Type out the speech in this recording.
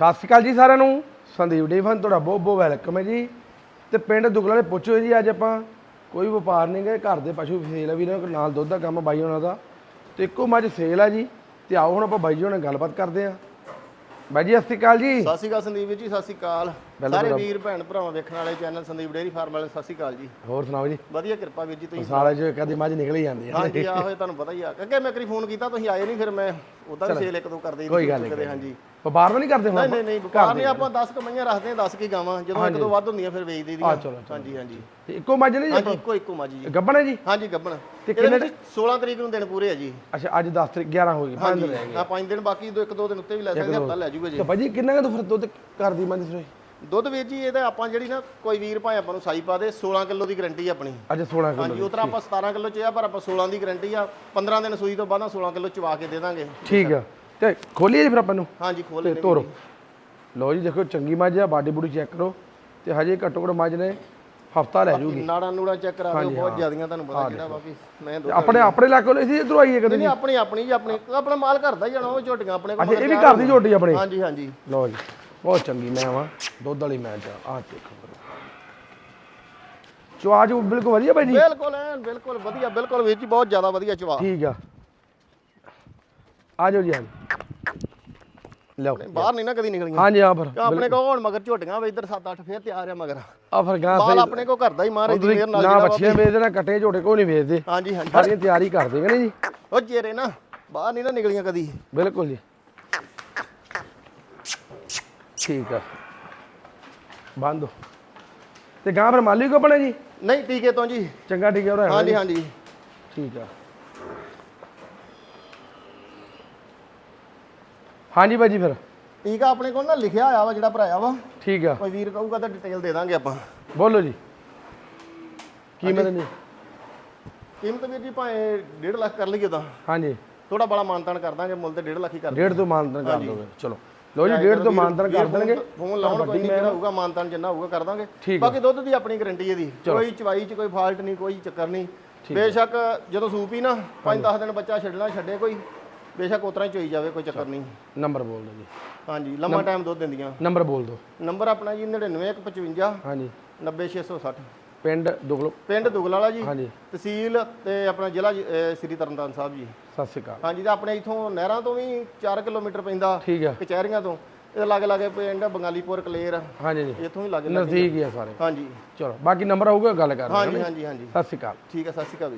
ਸਤਿ ਸ਼੍ਰੀ ਅਕਾਲ ਜੀ ਸਾਰਿਆਂ ਨੂੰ। ਸੰਦੀਪ ਡੀਫਨ, ਤੁਹਾਡਾ ਬਹੁਤ ਬਹੁਤ ਵੈਲਕਮ ਹੈ ਜੀ। ਤੇ ਪਿੰਡ ਦੁਗਲਾ ਨੇ ਪੁੱਛੋ ਜੀ ਅੱਜ ਆਪਾਂ, ਕੋਈ ਵਪਾਰ ਨਹੀਂ ਗਏ ਘਰ ਦੇ ਪਸ਼ੂ ਸੇਲ ਆ ਵੀ ਇਹਨਾਂ ਨਾਲ ਦੁੱਧ ਦਾ ਕੰਮ ਬਾਈ ਉਹਨਾਂ ਦਾ। ਤੇ ਇੱਕੋ ਮੱਝ ਸੇਲ ਆ ਜੀ। ਤੇ ਆਓ ਹੁਣ ਆਪਾਂ ਬਾਈ ਜੀ ਨਾਲ ਗੱਲਬਾਤ ਕਰਦੇ ਆਂ ਬਾਈ ਜੀ ਸਤਿ ਸ਼੍ਰੀ ਅਕਾਲ ਜੀ। ਸਤਿ ਸ਼੍ਰੀ ਅਕਾਲ ਸੰਦੀਪ ਵੀਰ ਜੀ ਸਤਿ ਸ਼੍ਰੀ ਅਕਾਲ। ਸਾਰੇ ਵੀਰ ਭੈਣ ਭਰਾਵਾਂ ਵੇਖਣ ਵਾਲੇ ਚੈਨਲ ਸੰਦੀਪ ਡੇਅਰੀ ਫਾਰਮ ਵਾਲੇ ਸਤਿ ਸ਼੍ਰੀ ਅਕਾਲ ਜੀ। ਹੋਰ ਸੁਣਾਓ ਜੀ? ਵਧੀਆ ਕਿਰਪਾ ਵੀਰ ਜੀ ਤੁਸੀਂ ਸਾਲੇ ਚ ਕਦੀ ਮੱਝ ਨਿਕਲ ਹੀ ਜਾਂਦੀ ਆ। ਹਾਂਜੀ ਆ ਹੋਏ ਤੁਹਾਨੂੰ ਪਤਾ ਹੀ ਆ। ਅੱਗੇ ਮੈਂ ਕਰੀ ਫੋਨ ਕੀਤਾ ਤੁਸੀਂ ਆਏ ਨਹੀਂ ਫਿਰ ਮੈਂ ਉਦਾਂ ਵੀ ਸੇਲ ਇੱਕ ਦੋ ਕਰਦੇ ਕੋਈ ਗੱਲ ਨਹੀਂ, ਹਾਂਜੀ। ਵਪਾਰ ਨਹੀਂ ਕਰਦੇ ਹੁਣ ਨਹੀਂ ਨਹੀਂ ਵਪਾਰ ਨਹੀਂ ਆਪਾਂ 10 ਕਮਾਈਆਂ ਰੱਖਦੇ ਹਾਂ 10 ਕੀ ਗਾਵਾਂ। ਜਦੋਂ ਇੱਕ ਦੋ ਵੱਧ ਹੁੰਦੀਆਂ ਫਿਰ ਵੇਚ ਦਈਦੀਆਂ ਹਾਂਜੀ ਹਾਂਜੀ। ਤੇ ਇੱਕੋ ਮੱਝ ਨਹੀਂ ਜੀ ਇੱਕੋ ਇੱਕੋ ਮਾਜੀ ਜੀ। ਗੱਬਣ ਹੈ ਜੀ? ਹਾਂਜੀ ਗੱਬਣ ਤੇ ਵਿੱਚ 16 ਤਰੀਕ ਨੂੰ ਦਿਨ ਪੂਰੇ ਆ ਜੀ। ਅੱਛਾ ਅੱਜ 10 ਤਰੀਕ 11 ਹੋ ਗਈ ਪੰਜ ਦਿਨ ਰਹਿ ਗਏ। ਆ ਪੰਜ ਦਿਨ ਬਾਕੀ ਦੋ ਇੱਕ ਦੋ ਦਿਨ ਉੱਤੇ ਵੀ ਲੈ ਸਕਦੇ ਹਫਤਾ ਲੈ ਜੂਗਾ ਜੀ। ਤੇ ਬਾਈ ਜੀ ਕਿੰਨਾ ਕੁ ਫਿਰ ਦੁੱਧ ਕਰਦੀ ਮੱਝ ਸੋਈ ਦੁੱਧ ਵੀਰ ਜੀ ਇਹਦਾ ਆਪਾਂ ਜਿਹੜੀ ਨਾ ਕੋਈ ਵੀਰ ਭਾਵੇਂ ਆਪਾਂ ਨੂੰ ਸਾਈ ਪਾ ਦੇ 16 ਕਿਲੋ ਦੀ ਗਰੰਟੀ ਆਪਣੀ। ਅੱਜ 16 ਕਿਲੋ ਹਾਂਜੀ ਉਤਰਾ ਆਪਾਂ 17 ਕਿਲੋ ਚ ਆ ਪਰ ਆਪਾਂ 16 ਦੀ ਗਾਰੰਟੀ ਆ 15 ਦਿਨ ਸੂਈ ਤੋਂ ਬਾਅਦ 16 ਕਿਲੋ ਚਵਾ ਕੇ ਦੇ ਦਾਂਗੇ। ਠੀਕ ਆ। ਤੇ ਖੋਲੀਏ ਜੀ ਫਿਰ ਆਪਾਂ ਨੂੰ? ਹਾਂਜੀ ਖੋਲ ਤੇ ਲੈਣੇ ਤੋਰੋ। ਲਓ ਜੀ ਦੇਖੋ ਚੰਗੀ ਮੱਝ ਆ ਬਾਡੀ ਬੂਡੀ ਚੈੱਕ ਕਰੋ। ਤੇ ਹਜੇ ਘੱਟੋ ਘੱਟ ਮੱਝ ਨੇ ਹਫਤਾ ਲੈ ਜੂਗੀ। ਨਾੜਾਂ ਨੂੜਾਂ ਚੈੱਕ ਕਰਾ ਦਿਓ ਬਹੁਤ ਜ਼ਿਆਦੀਆਂ ਤੁਹਾਨੂੰ ਪਤਾ ਕਿਹੜਾ ਵੀ ਮੈਂ ਦੁੱਧ ਆਪਣੇ ਆਪਣੇ ਇਲਾਕੇ ਲਈ ਸੀ ਇਧਰੋਂ ਆਈਏ ਕਦੇ ਨਹੀਂ ਆਪਣੀ ਆਪਣੀ ਜੀ ਆਪਣੀ ਆਪਣਾ ਮਾਲ ਘਰ ਦਾ ਹੀ ਜਾਣਾ ਉਹ ਝੋਟੀਆਂ ਆਪਣੇ ਕੋਲ ਅੱਛਾ ਇਹ ਵੀ ਘਰ ਦੀ ਝੋਟੀ ਆਪਣੀ? ਹਾਂਜੀ ਹਾਂਜੀ। ਲਓ ਜੀ ਬਹੁਤ ਚੰਗੀ ਮੈਂ ਵਾ ਦੁੱਧ ਵਾਲੀ ਮੈਂ ਆ ਆਹ ਦੇਖੋ। ਚਵਾਜ ਬਿਲਕੁਲ ਵਧੀਆ ਬਾਈ ਜੀ? ਬਿਲਕੁਲ ਐਨ ਬਿਲਕੁਲ ਵਧੀਆ ਬਿਲਕੁਲ ਵੀਰ ਜੀ ਬਹੁਤ ਜ਼ਿਆਦਾ ਵਧੀਆ ਚਵਾ। ਠੀਕ ਆ। ਆ ਜਾਓ ਜੀ ਆ ਜਾਓ। ਲਓ ਬਾਹਰ ਨਹੀਂ ਨਾ ਕਦੀ ਨਿਕਲੀਆਂ। ਹਾਂਜੀ ਆ ਫਿਰ ਆਪਣੇ ਕੋਲ ਹੁਣ ਮਗਰ ਝੋਟੀਆਂ ਵੇ ਇੱਧਰ 7-8 ਫੇਰ ਤਿਆਰ ਆ ਮਗਰ। ਆ ਫਿਰ ਗਾਂ ਮਾਲ ਆਪਣੇ ਕੋਲ ਘਰ ਦਾ ਹੀ ਮਾਰੇ ਦੀ ਨਾਲ ਨਾ ਬੱਚੀਆਂ ਵੇਚਦੇ ਨਾ ਕੱਟੇ ਝੋਟੇ ਕੋਈ ਨਹੀਂ ਵੇਚਦੇ। ਹਾਂਜੀ ਹਾਂਜੀ। ਸਾਰੀਆਂ ਤਿਆਰੀ ਕਰ ਦੇਗੇ ਨੇ ਜੀ। ਉਹ ਜੇਰੇ ਨਾ ਬਾਹਰ ਨਹੀਂ ਨਾ ਨਿਕਲੀਆਂ ਕਦੀ। ਬਿਲਕੁਲ ਜੀ। ਠੀਕ ਆ। ਬੰਦ ਤੇ ਗਾਂ ਫਿਰ ਮਾਲੀ ਕੋ ਬਣੇ ਜੀ? ਨਹੀਂ ਟੀਕੇ ਤੋਂ ਜੀ। ਚੰਗਾ ਠੀਕ ਹੈ ਉਹ ਹਾਂਜੀ ਹਾਂਜੀ। ਠੀਕ ਆ। ਹਾਂਜੀ ਬਾਜੀ ਫਿਰ। ਟੀਕਾ ਆਪਣੇ ਕੋਲ ਨਾ ਲਿਖਿਆ ਹੋਇਆ ਵਾ ਜਿਹੜਾ ਭਰਾਇਆ ਵਾ। ਠੀਕ ਆ। ਕੋਈ ਵੀਰ ਕਹੂਗਾ ਤਾਂ ਡਿਟੇਲ ਦੇ ਦਾਂਗੇ ਆਪਾਂ। ਬੋਲੋ ਜੀ। ਕੀਮਤ ਜੀ? ਕੀਮਤ ਵੀਰ ਜੀ ਭਾਵੇਂ 1.5 ਲੱਖ ਕਰ ਲਈਏ ਤਾਂ। ਹਾਂਜੀ। ਥੋੜਾ ਬੜਾ ਮਾਨਤਾਨ ਕਰ ਦਾਂਗੇ ਮੁੱਲ ਤੇ 1.5 ਲੱਖ ਹੀ ਕਰ ਡੇਢ ਤੋਂ ਮਾਨਤਨ ਕਰ ਦੋਗੇ। ਚਲੋ। ਲੋ ਜੀ ਡੇਢ ਤੋਂ ਮਾਨਤਨ ਕਰ ਦੇਣਗੇ। ਫੋਨ ਲਾਉਣ ਕੋਈ ਨਹੀਂ ਹੋਊਗਾ ਮਾਨਤਾਨ ਜਿੰਨਾ ਹੋਊਗਾ ਕਰ ਦਾਂਗੇ। ਠੀਕ ਆ। ਬਾਕੀ ਦੁੱਧ ਦੀ ਆਪਣੀ ਗਾਰੰਟੀ ਇਹਦੀ ਕੋਈ ਚਵਾਈ 'ਚ ਕੋਈ ਫਾਲਟ ਨਹੀਂ ਕੋਈ ਚੱਕਰ ਨਹੀਂ। ਬੇਸ਼ੱਕ ਜਦੋਂ ਸੂਪ ਨਾ 5-10 ਦਿਨ ਬੱਚਾ ਛੱਡਣਾ ਛੱਡੇ ਕੋਈ। ਬੇਸ਼ੱਕ ਉਤਰਾ ਹੀ ਚੋਈ ਜਾਵੇ ਕੋਈ ਚੱਕਰ ਨਹੀਂ। ਨੰਬਰ ਬੋਲ ਦਿਓ ਜੀ। ਹਾਂਜੀ ਲੰਮਾ ਟਾਈਮ ਦੁੱਧ ਦਿੰਦੀਆਂ। ਨੰਬਰ ਬੋਲ ਦਿਓ। ਨੰਬਰ ਆਪਣਾ ਜੀ 99155 ਹਾਂਜੀ। 90660 ਪਿੰਡ ਦੁਗਲੋ ਪਿੰਡ ਦੁਗਲਾਲਾ ਜੀ। ਹਾਂਜੀ। ਤਹਿਸੀਲ ਤੇ ਆਪਣਾ ਜ਼ਿਲ੍ਹਾ ਸ੍ਰੀ ਤਰਨਤਾਰਨ ਸਾਹਿਬ ਜੀ। ਸਤਿ ਸ਼੍ਰੀ ਅਕਾਲ। ਹਾਂਜੀ ਤੇ ਆਪਣੇ ਇਥੋਂ ਨਹਿਰਾਂ ਤੋਂ ਵੀ 4 ਕਿਲੋਮੀਟਰ ਪੈਂਦਾ ਠੀਕ ਆ। ਕਚਹਿਰੀਆਂ ਤੋਂ। ਇਹ ਲਾਗੇ ਲਾਗੇ ਪਿੰਡ ਬੰਗਾਲੀਪੁਰ ਕਲੇਰ। ਹਾਂਜੀ ਜੀ ਇਥੋਂ ਹੀ ਲਾਗੇ ਨਜ਼ਦੀਕ ਹੀ ਆ। ਸਾਰੇ। ਹਾਂਜੀ। ਚਲੋ ਬਾਕੀ ਨੰਬਰ ਆਊਗਾ ਗੱਲ ਕਰ ਲਾਂਗੇ ਹਾਂਜੀ ਹਾਂਜੀ ਹਾਂਜੀ। ਸਤਿ ਸ਼੍ਰੀ ਅਕਾਲ। ਠੀਕ ਹੈ ਸਤਿ ਸ਼੍ਰੀ ਅਕਾਲ